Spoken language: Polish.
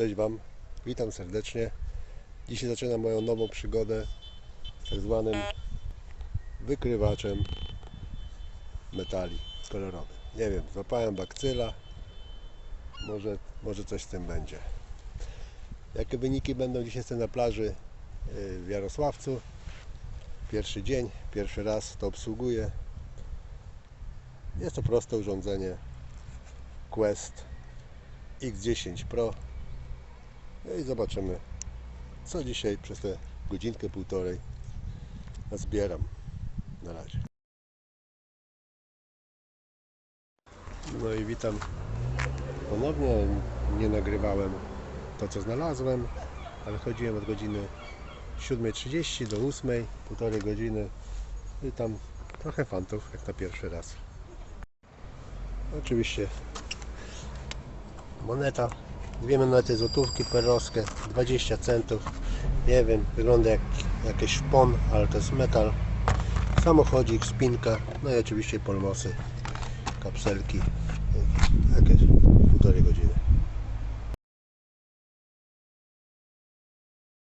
Cześć Wam, witam serdecznie. Dzisiaj zaczynam moją nową przygodę z tak zwanym wykrywaczem metali kolorowych. Nie wiem, złapałem bakcyla, może, może coś z tym będzie. Jakie wyniki będą? Dzisiaj jestem na plaży yy, w Jarosławcu. Pierwszy dzień, pierwszy raz to obsługuję. Jest to proste urządzenie Quest X10 Pro. No i zobaczymy, co dzisiaj przez tę godzinkę, półtorej zbieram. Na razie. No i witam ponownie. Nie nagrywałem to, co znalazłem, ale chodziłem od godziny 7.30 do 8.00, półtorej godziny. I tam trochę fantów, jak na pierwszy raz. Oczywiście moneta, wiemy na te złotówki perowskie 20 centów. Nie wiem, wygląda jak jakiś szpon, ale to jest metal. Samochodzik, spinka no i oczywiście polmosy kapselki jakieś.